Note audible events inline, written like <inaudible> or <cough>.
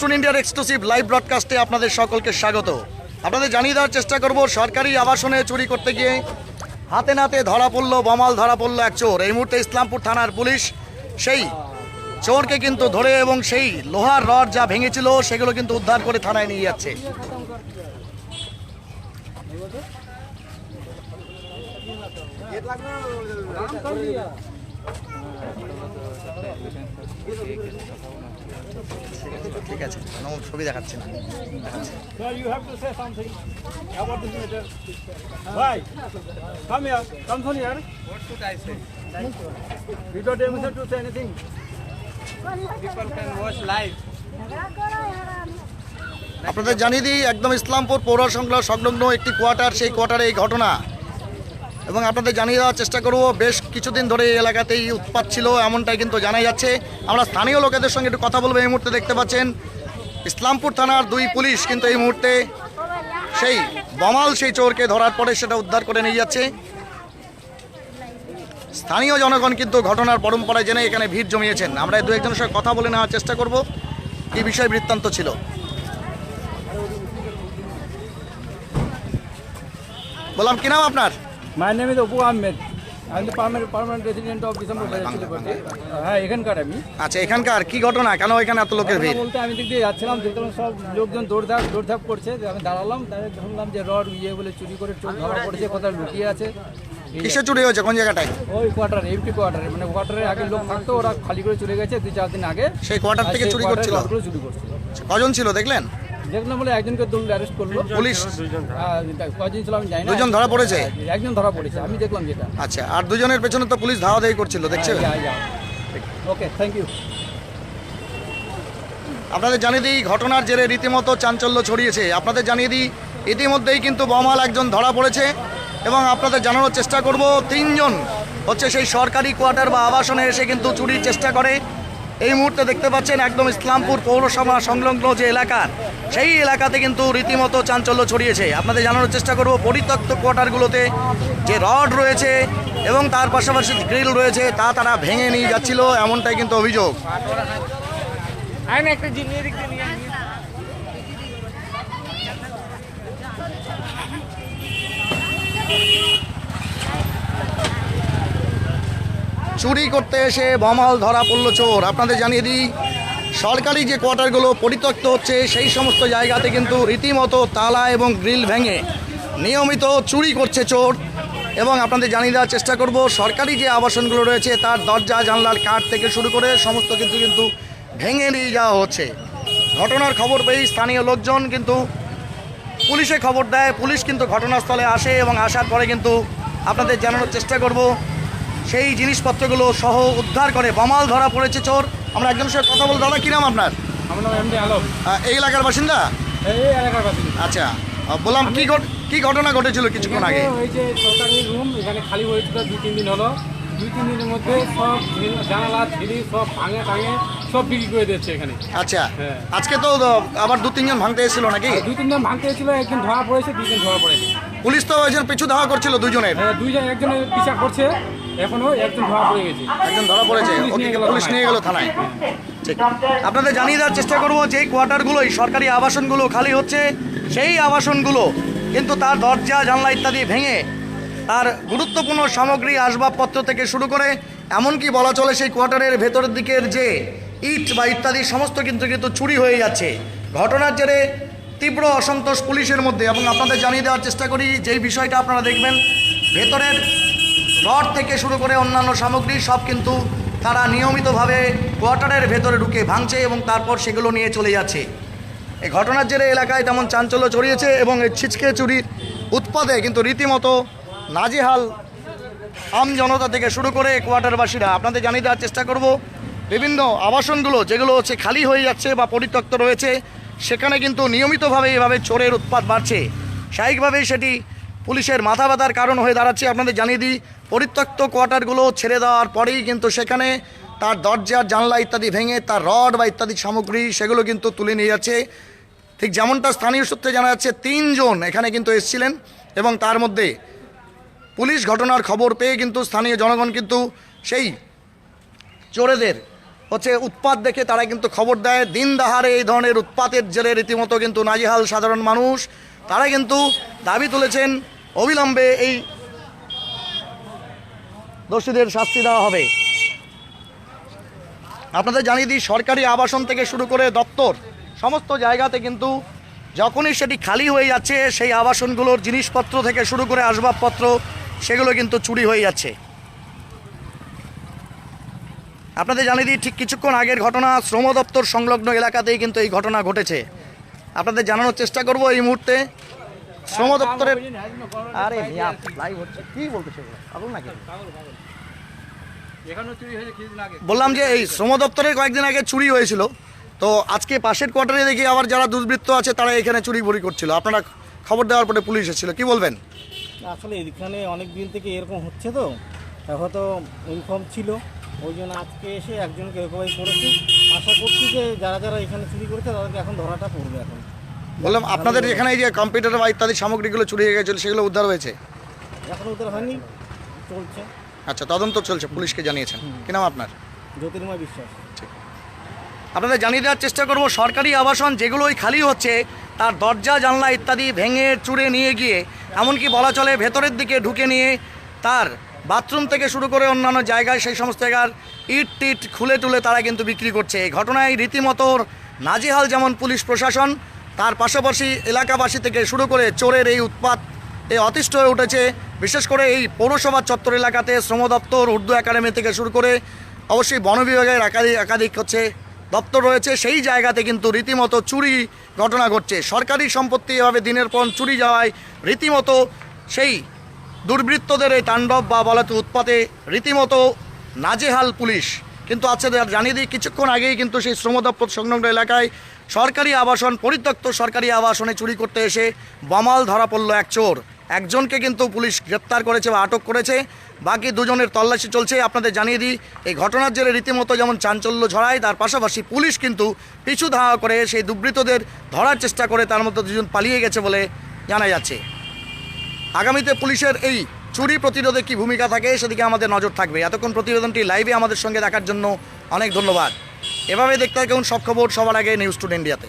টুন ইন্ডিয়ার exclusive live ব্রডকাস্টে আপনাদের সকলকে স্বাগত। আপনাদের জানিয়ে দেওয়ার চেষ্টা করব, সরকারি আবাসনে চুরি করতে গিয়ে হাতে নাতে ধরা পড়ল, বমাল ধরা পড়ল এক চোর। এই মুহূর্তে ইসলামপুর থানার পুলিশ সেই চোরকে কিন্তু ধরে এবং সেই লোহার রড যা ভেঙেছিল সেগুলো কিন্তু উদ্ধার করে থানায় নিয়ে যাচ্ছে। ঠিক আছে ছবি দেখাচ্ছি আপনাদের জানিয়ে দিই একদম ইসলামপুর পৌর সংলগ্ন একটি কোয়ার্টার সেই কোয়ার্টারে এই ঘটনা। এবং আপনাদের জানিয়ে দেওয়ার চেষ্টা করব, বেশ কিছুদিন ধরে এই এলাকাতেই উৎপাত ছিল, এমনটাই কিন্তু জানা যাচ্ছে। আমরা স্থানীয় লোকেদের সঙ্গে একটু কথা বলব, এই মুহূর্তে দেখতে পাচ্ছেন ইসলামপুর থানার দুই পুলিশ কিন্তু এই মুহূর্তে সেই বমাল সেই চোরকে ধরার পরে সেটা উদ্ধার করে নিয়ে যাচ্ছে। স্থানীয় জনগণ কিন্তু ঘটনার পরম্পরায় জেনে এখানে ভিড় জমিয়েছেন। আমরা দু একজনের সঙ্গে কথা বলে নেওয়ার চেষ্টা করব, কি বিষয় বৃত্তান্ত ছিল। বললাম, কি নাম আপনার? My name is Abu Ahmed. I'm the permanent, permanent resident of December Chilipati. হ্যাঁ এখানকার আমি। আচ্ছা এখানকার কি ঘটনা? কেন এখানে এত লোকের ভিড়? বলতে আমি দিক দিয়ে যাচ্ছিলাম দেখলাম সব লোকজন দৌড়ধাপ দৌড়ধাপ করছে যে আমি দাঁড়ালাম তাদের শুনলাম যে রড ইয়ে বলে চুরি করে চোর ধরা পড়েছে কোথাও লুকিয়ে আছে। কিসে চুরি হয়েছে? কোন জায়গাটায়? ওই কোয়ার্টারে এমটি কোয়ার্টারে মানে কোয়ার্টারে আগে লোক থাকতো ওরা খালি করে চলে গেছে দুই চার দিন আগে। সেই কোয়ার্টার থেকে চুরি করছিল? চুরি করছিল। কজন ছিল দেখলেন? দেখলাম বলে একজনকে দৌড় অ্যারেস্ট করল। পুলিশ। হ্যাঁ, কয়জন ছিল আমি জানি না। দুজন ধরা পড়েছে? হ্যাঁ, একজন ধরা পড়েছে আমি দেখলাম যেটা। আচ্ছা আর দুজনের পেছনে তো পুলিশ ধাওয়া দায়ী করছিল দেখছে ওকে থ্যাংক ইউ আপনাদের জানিয়ে দিই ঘটনার জেরে রীতিমতো চাঞ্চল্য ছড়িয়েছে। আপনাদের জানিয়ে দিই ইতিমধ্যেই কিন্তু বমাল একজন ধরা পড়েছে এবং আপনাদের জানানোর চেষ্টা করব তিনজন হচ্ছে সেই সরকারি কোয়ার্টার বা আবাসনে এসে কিন্তু চুরির চেষ্টা করে। এই মুহূর্তে দেখতে পাচ্ছেন একদম ইসলামপুর পৌরসভা সংলগ্ন যে এলাকা সেই এলাকাতে কিন্তু রীতিমতো চাঞ্চল্য ছড়িয়েছে। আপনাদের জানানোর চেষ্টা করব পরিত্যক্ত কোয়ার্টারগুলোতে যে রড রয়েছে এবং তার পাশাপাশি গ্রিল রয়েছে তা তারা ভেঙে নিয়ে যাচ্ছিল এমনটাই কিন্তু অভিযোগ। একটা <laughs> জিনিস দেখতে নিয়ে আয়। চুরি করতে এসে বমাল ধরা পড়ল চোর। আপনাদের জানিয়ে দিই, সরকারি যে কোয়ার্টারগুলো পরিত্যক্ত হচ্ছে, সেই সমস্ত জায়গাতে কিন্তু রীতিমতো তালা এবং গ্রিল ভেঙে নিয়মিত চুরি করছে চোর। এবং আপনাদের জানিয়ে দেওয়ার চেষ্টা করব, সরকারি যে আবাসনগুলো রয়েছে, তার দরজা, জানলার কাঠ থেকে শুরু করে সমস্ত কিছু কিন্তু ভেঙে নিয়ে যাওয়া হচ্ছে। ঘটনার খবর পেয়ে স্থানীয় লোকজন কিন্তু পুলিশে খবর দেয়। পুলিশ কিন্তু ঘটনাস্থলে আসে এবং আসার পরে কিন্তু আপনাদের জানানোর চেষ্টা করব সেই জিনিসপত্রগুলো সহ উদ্ধার করে বমাল ধরা পড়েছে চোর। আমরা একজনের সাথে কথা বলব। দাদা কী নাম আপনার? আমার নাম এমডি আলম। এই এলাকার বাসিন্দা? এই এলাকার বাসিন্দা। আচ্ছা বললাম কি কি ঘটনা ঘটেছিল কিছুক্ষণ আগে? ওই যে সরকারি রুম এখানে খালি হয়েছিল দুই তিন দিন হলো। দুই তিন দিনের মধ্যে সব জানালা সব ভাঙে টাঙে সব বিক্রি করে দিচ্ছে এখানে। আচ্ছা হ্যাঁ। আজকে তো আবার দু তিনজন ভাঙতে এসেছিল নাকি? আর দুই তিন দিন ভাঙতে একজন ধরা পড়েছে দুইজন ধরা পড়েছে পুলিশ তো একজন পিছু ধাওয়া করছিল দুজনের হ্যাঁ দুইজন একজনের পিছা করছে। এখনও একজন ধরা পড়ে গেছে। একজন ধরা পড়েছে। পুলিশ নিয়ে গেল থানায়। ঠিক। আপনাদের জানিয়ে দেওয়ার চেষ্টা করব যে কোয়ার্টারগুলোই সরকারি আবাসনগুলো খালি হচ্ছে সেই আবাসনগুলো কিন্তু তার দরজা জানলা ইত্যাদি ভেঙে তার গুরুত্বপূর্ণ সামগ্রী আসবাবপত্র থেকে শুরু করে এমনকি বলা চলে সেই কোয়ার্টারের ভেতরের দিকের যে ইট বা ইত্যাদি সমস্ত কিন্তু কিন্তু চুরি হয়ে যাচ্ছে। ঘটনার জেরে তীব্র অসন্তোষ পুলিশের মধ্যে। এবং আপনাদের জানিয়ে দেওয়ার চেষ্টা করি যেই বিষয়টা আপনারা দেখবেন। ভেতরের রড থেকে শুরু করে অন্যান্য সামগ্রী সব কিন্তু তারা নিয়মিতভাবে কোয়ার্টারের ভেতরে ঢুকে ভাঙছে এবং তারপর সেগুলো নিয়ে চলে যাচ্ছে। এই ঘটনার জেরে এলাকায় তেমন চাঞ্চল্য ছড়িয়েছে এবং এই ছিচকে চুরির উৎপাদে কিন্তু রীতিমতো নাজেহাল আম জনতা থেকে শুরু করে কোয়ার্টারবাসীরা। আপনাদের জানিয়ে দেওয়ার চেষ্টা করব, বিভিন্ন আবাসনগুলো যেগুলো হচ্ছে খালি হয়ে যাচ্ছে বা পরিত্যক্ত রয়েছে, সেখানে কিন্তু নিয়মিতভাবে এভাবে চোরের উৎপাত বাড়ছে। স্বাভাবিকভাবেই সেটি পুলিশের মাথা ব্যথার কারণ হয়ে দাঁড়াচ্ছে। আপনাদের জানিয়ে দিই পরিত্যক্ত কোয়ার্টারগুলো ছেড়ে দেওয়ার পরেই কিন্তু সেখানে তার দরজা, জানলা ইত্যাদি ভেঙে, তার রড বা ইত্যাদি সামগ্রী সেগুলো কিন্তু তুলে নিয়ে যাচ্ছে। ঠিক যেমনটা স্থানীয় সূত্রে জানা যাচ্ছে, তিনজন এখানে কিন্তু এসেছিলেন এবং তার মধ্যে পুলিশ ঘটনার খবর পেয়ে কিন্তু স্থানীয় জনগণ কিন্তু সেই চোরেদের হচ্ছে উৎপাত দেখে তারা কিন্তু খবর দেয়। দিন দাহারে এই ধরনের উৎপাতের জেরে রীতিমতো কিন্তু নাজিহাল সাধারণ মানুষ। তারা কিন্তু দাবি তুলেছেন, অবিলম্বে এই দোষীদের শাস্তি দেওয়া হবে। আপনাদের জানিয়ে দিই, সরকারি আবাসন থেকে শুরু করে দপ্তর, সমস্ত জায়গাতে কিন্তু যখনই সেটি খালি হয়ে যাচ্ছে, সেই আবাসনগুলোর জিনিসপত্র থেকে শুরু করে আসবাবপত্র, সেগুলো কিন্তু চুরি হয়ে যাচ্ছে। আপনাদের জানিয়ে দিই, ঠিক কিছুক্ষণ আগের ঘটনা, শ্রম দপ্তর সংলগ্ন এলাকাতেই কিন্তু এই ঘটনা ঘটেছে। আপনাদের জানানোর চেষ্টা করব এই মুহূর্তে। শ্রম দপ্তরের আরে মিয়া, live হচ্ছে। কি বলতেছে এগুলো? পাগল নাকি? এখানেও চুরি হয়েছে কিছুদিন আগে। বললাম যে এই শ্রম দপ্তরের কয়েকদিন আগে চুরি হয়েছিল। তো আজকে পাশের কোয়ার্টারে দেখি আবার যারা দুর্বৃত্ত আছে তারা এখানে চুরি বুরি করছিল। আপনারা খবর দেওয়ার পরে পুলিশ এসেছিল। কি বলবেন? আসলে এখানে অনেক দিন থেকে এরকম হচ্ছে তো। তা হয়তো ইনফর্ম ছিল। ওই জন্য আজকে এসে একজনকে রিকভারি করেছে। আশা করছি যে যারা যারা এখানে চুরি করেছে তাদেরকে এখন ধরাটা পড়বে এখন। বললাম আপনাদের এখানে এই যে কম্পিউটার বা ইত্যাদি সামগ্রীগুলো চুরি হয়ে গেছিল সেগুলো উদ্ধার হয়েছে? এখন ওদের হয়নি চলছে। আচ্ছা তদন্ত চলছে পুলিশকে জানিয়েছেন। কি নাম আপনার? জ্যোতির্ময় বিশ্বাস। আপনাদের জানিয়ে দেওয়ার চেষ্টা করব সরকারি আবাসন যেগুলোই খালি হচ্ছে তার দরজা জানলা ইত্যাদি ভেঙে চুরে নিয়ে গিয়ে এমনকি বলা চলে ভেতরের দিকে ঢুকে নিয়ে তার বাথরুম থেকে শুরু করে অন্যান্য জায়গায় সেই সমস্ত জায়গার ইট টিট খুলে টুলে তারা কিন্তু বিক্রি করছে। এই ঘটনায় রীতিমতো নাজেহাল যেমন পুলিশ প্রশাসন তার পাশাপাশি এলাকাবাসী থেকে শুরু করে চোরের এই উৎপাত, এ অতিষ্ঠ হয়ে উঠেছে। বিশেষ করে এই পৌরসভা চত্বর এলাকাতে শ্রম দপ্তর, উর্দু একাডেমি থেকে শুরু করে অবশ্যই বন বিভাগের একাধিক একাধিক হচ্ছে দপ্তর রয়েছে। সেই জায়গাতে কিন্তু রীতিমতো চুরি ঘটনা ঘটছে। সরকারি সম্পত্তি এভাবে দিনের পর চুরি যাওয়ায় রীতিমতো সেই দুর্বৃত্তদের এই তাণ্ডব বা বলাতে উৎপাতে রীতিমতো নাজেহাল পুলিশ। কিন্তু আচ্ছা জানিয়ে দিই, কিছুক্ষণ আগেই কিন্তু সেই শ্রম দপ্তর সংলগ্ন এলাকায় সরকারি আবাসন, পরিত্যক্ত সরকারি আবাসনে চুরি করতে এসে বমাল ধরা পড়ল এক চোর। একজনকে কিন্তু পুলিশ গ্রেপ্তার করেছে বা আটক করেছে। বাকি দুজনের তল্লাশি চলছে, আপনাদের জানিয়ে দিই, এই ঘটনার জেরে রীতিমতো যেমন চাঞ্চল্য ছড়ায়, তার পাশাপাশি পুলিশ কিন্তু পিছু ধাওয়া করে সেই দুর্বৃত্তদের ধরার চেষ্টা করে, তার মধ্যে দুজন পালিয়ে গেছে বলে জানা যাচ্ছে। আগামীতে পুলিশের এই চুরি প্রতিরোধে কি ভূমিকা থাকে, সেদিকে আমাদের নজর থাকবে। এতক্ষণ প্রতিবেদনটি লাইভে আমাদের সঙ্গে দেখার জন্য অনেক ধন্যবাদ। এভাবে দেখতে হয় কেমন সব খবর সবার আগে নিউজ টুডে ইন্ডিয়াতে